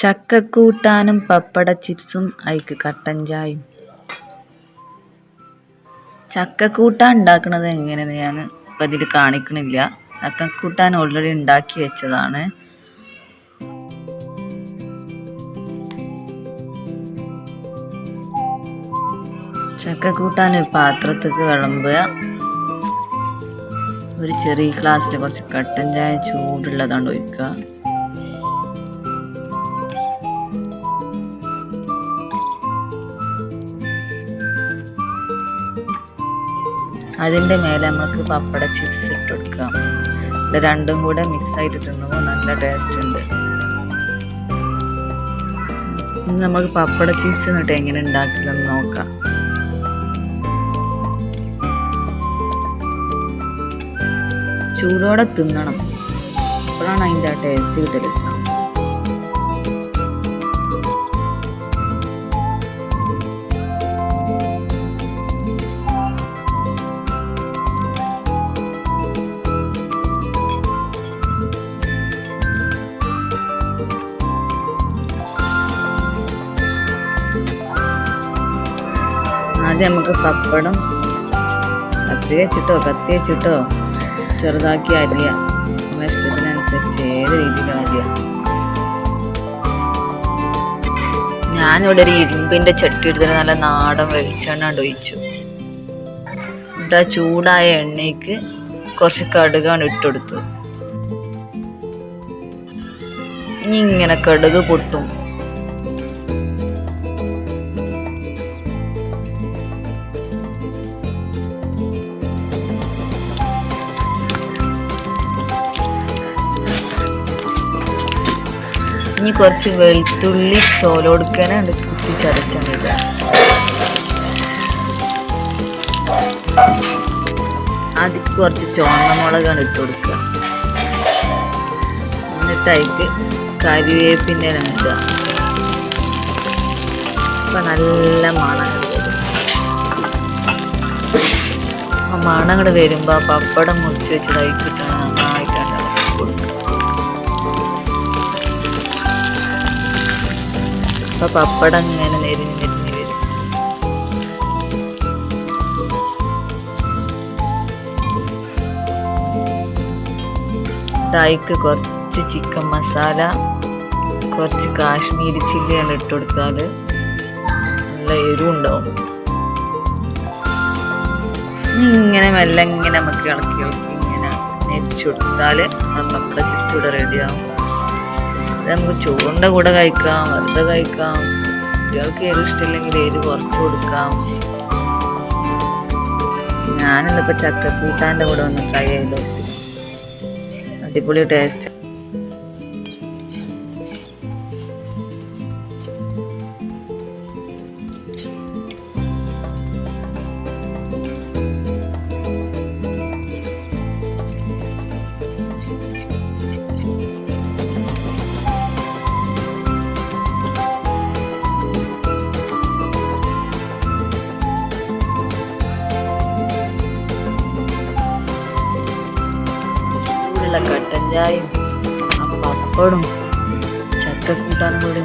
ചക്കക്കൂട്ടാനും പപ്പട ചിപ്സും അയക്ക് കട്ടൻ ചായയും. ചക്കക്കൂട്ടാൻ ഉണ്ടാക്കുന്നത് എങ്ങനെയെന്ന് ഞാൻ ഇപ്പം ഇതിൽ കാണിക്കണില്ല. ചക്കക്കൂട്ടാൻ ഓൾറെഡി ഉണ്ടാക്കി വെച്ചതാണ്. ചക്കക്കൂട്ടാൻ ഒരു പാത്രത്തേക്ക് വിളമ്പുക. ഒരു ചെറിയ ഗ്ലാസ്സിൽ കുറച്ച് കട്ടൻ ചായ ചൂടുള്ളതാണ് ഒഴിക്കുക. അതിന്റെ മേലെ നമുക്ക് പപ്പട ചിപ്സ് ഇട്ട് കൊടുക്കാം. ഇത് രണ്ടും കൂടെ മിക്സ് ആയിട്ട് തിന്നുമ്പോൾ നല്ല ടേസ്റ്റ് ഉണ്ട്. ഇനി നമുക്ക് പപ്പട ചിപ്സ് എന്നിട്ട് എങ്ങനെ ഉണ്ടാക്കില്ലെന്ന് നോക്കാം. ചൂടോടെ തിന്നണം. അപ്പോഴാണ് അതിന്റെ ആ ടേസ്റ്റ് കിട്ടൽ. ആദ്യം നമുക്ക് പപ്പടം കത്തി വെച്ചിട്ടോ കത്തി വെച്ചിട്ടോ. ചെറുതാക്കി അരിയ. നമ്മുടെ ഇഷ്ടത്തിനനുസരിച്ച് ഏത് രീതിയിലും അരിയ. ഞാനിവിടെ ഒരു ഇരുമ്പിന്റെ ചട്ടി എടുത്തിട്ട് നല്ല നാടൻ വെളിച്ചെണ്ണ ഒഴിച്ചു. എന്നിട്ട് ആ ചൂടായ എണ്ണയ്ക്ക് കുറച്ച് കടുകാണ് ഇട്ടുകൊടുത്തത് ഇനി ഇങ്ങനെ കടുക് പൊട്ടും. ഇനി കുറച്ച് വെളുത്തുള്ളി തോലോടുക്കാനുണ്ട് കുത്തി ചതച്ചത്. അതിൽ കുറച്ച് ചുവന്ന മുളകാണ് ഇട്ട് കൊടുക്കുക. എന്നിട്ട് അതിക്ക് കരിവേപ്പിന്റെ ഇടുക. അപ്പം നല്ല മണം ആ മണം കൂടെ വരുമ്പോ പപ്പടം മുറിച്ച് വെച്ചിട്ട് അതിക്കിട്ടാണ് അപ്പൊ പപ്പടം ഇങ്ങനെ നെരിഞ്ഞ് നെരിഞ്ഞ് വരും. തായ്ക്ക് കുറച്ച് ചിക്കൻ മസാല കുറച്ച് കാശ്മീരി ചില്ലിയാണ് ഇട്ട് കൊടുത്താൽ നല്ല എരിവുണ്ടാവും. ഇങ്ങനെ മെല്ലെ ഇങ്ങനെ നമുക്ക് ഇളക്കി ഇളക്കി ഇങ്ങനെ നെരിച്ചു കൊടുത്താൽ നമ്മുടെ ചുറ്റൂടെ റെഡിയാവും ഇത് നമുക്ക് ചോറിന്റെ കൂടെ കഴിക്കാം വെറുതെ കഴിക്കാം. കുട്ടികൾക്ക് എരിവ് ഇഷ്ടമില്ലെങ്കിൽ എരിവ് കുറച്ച് കൊടുക്കാം. ഞാനിന്നിപ്പോൾ ചക്കക്കൂട്ടാന്റെ കൂടെ ഒന്ന് ട്രൈ ചെയ്ത് അടിപൊളി ടേസ്റ്റ്. ചൂടുള്ള കട്ടൻ ചായയും പപ്പടും ചക്കക്കൂട്ടാനും കൂടി